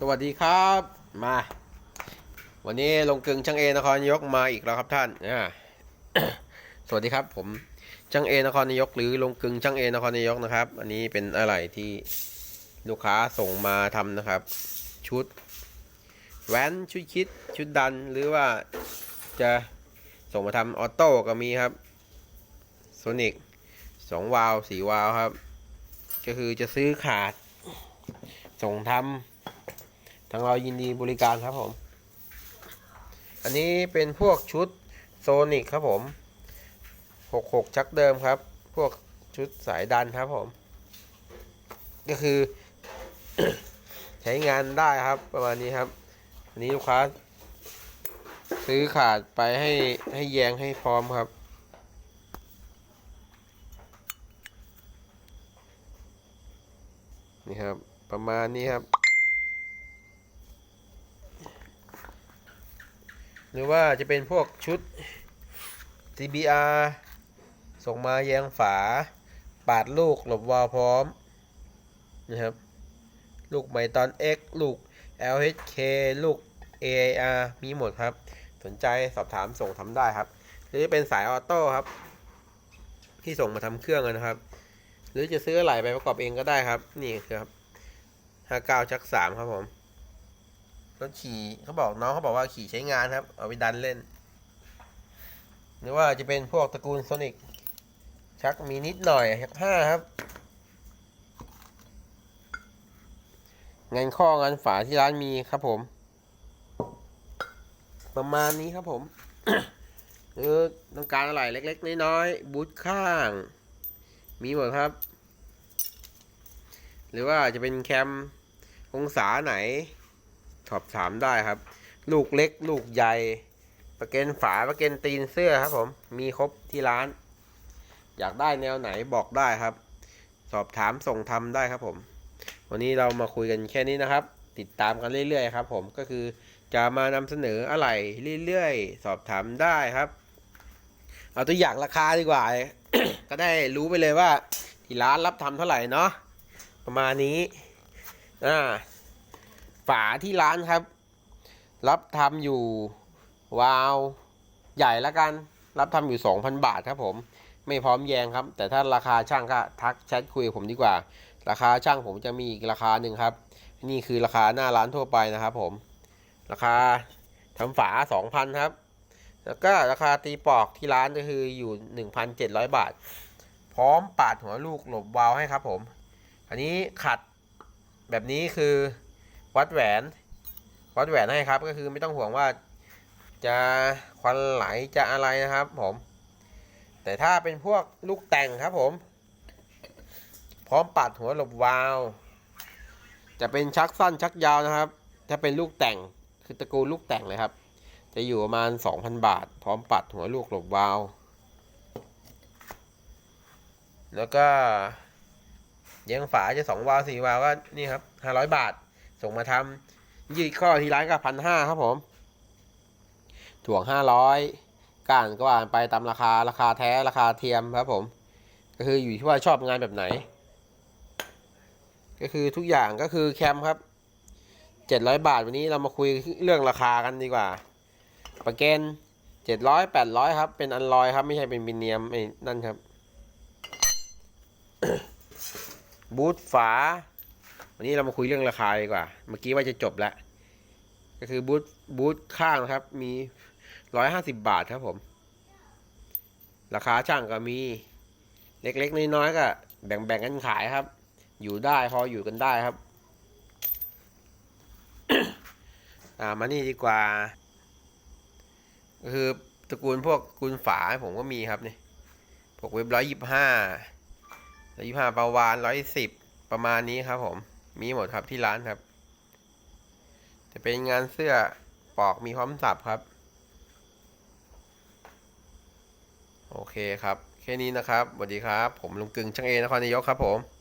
สวัสดีครับมา วันนี้ลงกึงช่างเอนครนายกมาอีกแล้วครับท่านอ่าสวัสดีครับ ผมช่างเอนครนายก หรือลงกึงช่างเอนครนายกนะครับ อันนี้เป็นอะไรที่ลูกค้าส่งมาทำนะครับ ชุดแว้นชุดคิดชุดดันหรือว่าจะส่งมาทำออโต้ก็มีครับโซนิกสองวาล์วสี่วาล์วครับ ก็คือจะซื้อขาด ส่งทำ ทางเรายินดีบริการครับผม อันนี้เป็นพวกชุดโซนิกครับผม 66 ชักเดิมครับ พวกชุดสายดันครับผม ก็คือ ใช้งานได้ครับประมาณนี้ครับ อันนี้ลูกค้า ซื้อขาดไปให้ให้แยงให้พร้อมครับนี่ครับ ประมาณนี้ครับ หรือว่าจะเป็นพวกชุด CBR ส่งมาแยงฝา ปาดลูกหลบวาวพร้อมนะครับ ลูกไมตอน X ลูก LHK ลูก AAR มีหมดครับ สนใจสอบถามส่งทำได้ครับ หรือจะเป็นสายออโต้ครับ ที่ส่งมาทำเครื่องนะครับ หรือจะซื้ออะไรไปประกอบเองก็ได้ครับ นี่คือครับห้าเก้าชักสามครับผม รถขี่เขาบอกน้องเขาบอกว่าขี่ใช้งานครับ เอาไปดันเล่น หรือว่าจะเป็นพวกตระกูลโซนิกชักมีนิดหน่อยห้าครับ งานข้องานฝาที่ร้านมีครับผม ประมาณนี้ครับผมหรือต้องการอะไรเล็ก ๆ น้อยๆบูทข้าง มีหมดครับ หรือว่าจะเป็นแคมองศาไหน สอบถามได้ครับ ลูกเล็ก ลูกใหญ่ประเกนฝาประเกนตีนเสื้อครับ ผม มีครบที่ร้าน อยากได้แนวไหนบอกได้ครับ สอบถามส่งทำได้ครับผม วันนี้เรามาคุยกันแค่นี้นะครับ ติดตามกันเรื่อยๆครับผมก็คือจะมานำเสนออะไรเรื่อยๆ สอบถามได้ครับ เอาตัวอย่างราคาดีกว่า ก็ได้รู้ไปเลยว่า ที่ร้านรับทำเท่าไหร่เนาะประมาณนี้อ่า ฝาที่ร้านครับ รับทำอยู่วาวใหญ่ละกัน รับทำอยู่ 2,000 บาทครับผม ไม่พร้อมแยงครับ แต่ถ้าราคาช่างก็ทักแชทคุยกับผมดีกว่า ราคาช่างผมจะมีอีกราคาหนึ่งครับ นี่คือราคาหน้าร้านทั่วไปนะครับผม ราคาทำฝา 2,000 ครับ แล้วก็ราคาตีปอกที่ร้านก็คืออยู่ 1,700 บาท พร้อมปาดหัวลูกหลบวาวให้ครับผม อันนี้ขัดแบบนี้คือ วัดแหวน วัดแหวนให้ครับ ก็คือไม่ต้องห่วงว่าจะควันไหลจะอะไรนะครับผม แต่ถ้าเป็นพวกลูกแต่งครับผม พร้อมปัดหัวหลบวาว จะเป็นชักสั้นชักยาวนะครับ ถ้าเป็นลูกแต่งคือตระกูลลูกแต่งเลยครับ จะอยู่ประมาณ 2,000 บาท พร้อมปัดหัวลูกหลบวาว แล้วก็เยังฝาจะสองวาวสี่วาวก็นี่ครับห้าร้อยบาท ส่งมาทำยืดข้อที่ร้านก็พันห้าครับผม ถ่วงห้าร้อยก้านก็ว่าไปตามราคาราคาแท้ราคาเทียมครับผม ก็คืออยู่ที่ว่าชอบงานแบบไหน ก็คือทุกอย่างก็คือแคมครับเจ็ดร้อยบาทวันนี้เรามาคุยเรื่องราคากันดีกว่าประเกนเจ็ดร้อยแปดร้อยครับ เป็นอันลอยครับ ไม่ใช่เป็นบินเนียมไอ้นั่นครับ บูทฝา วันนี้เรามาคุยเรื่องราคาดีกว่า เมื่อกี้ว่าจะจบแล้ว ก็คือบูทบูทข้างนะครับ มีร้อยห้าสิบบาทครับผม ราคาช่างก็มี เล็กๆน้อยๆก็ แบ่งๆกันขายครับ อยู่ได้พออยู่กันได้ครับ อ่ามานี่ดีกว่าก็คือตระกูลพวกกุลฝาผมก็มีครับเนี่ยพวกเว็บร้อยยี่ห้าร้อยยี่ห้าประวานร้อยสิบประมาณนี้ครับผม มีหมดครับที่ร้านครับ จะเป็นงานเสื้อปอกมีพร้อมสับครับ โอเคครับ แค่นี้นะครับสวัสดีครับ ผมลุงกึงช่างเอนครนายกครับผม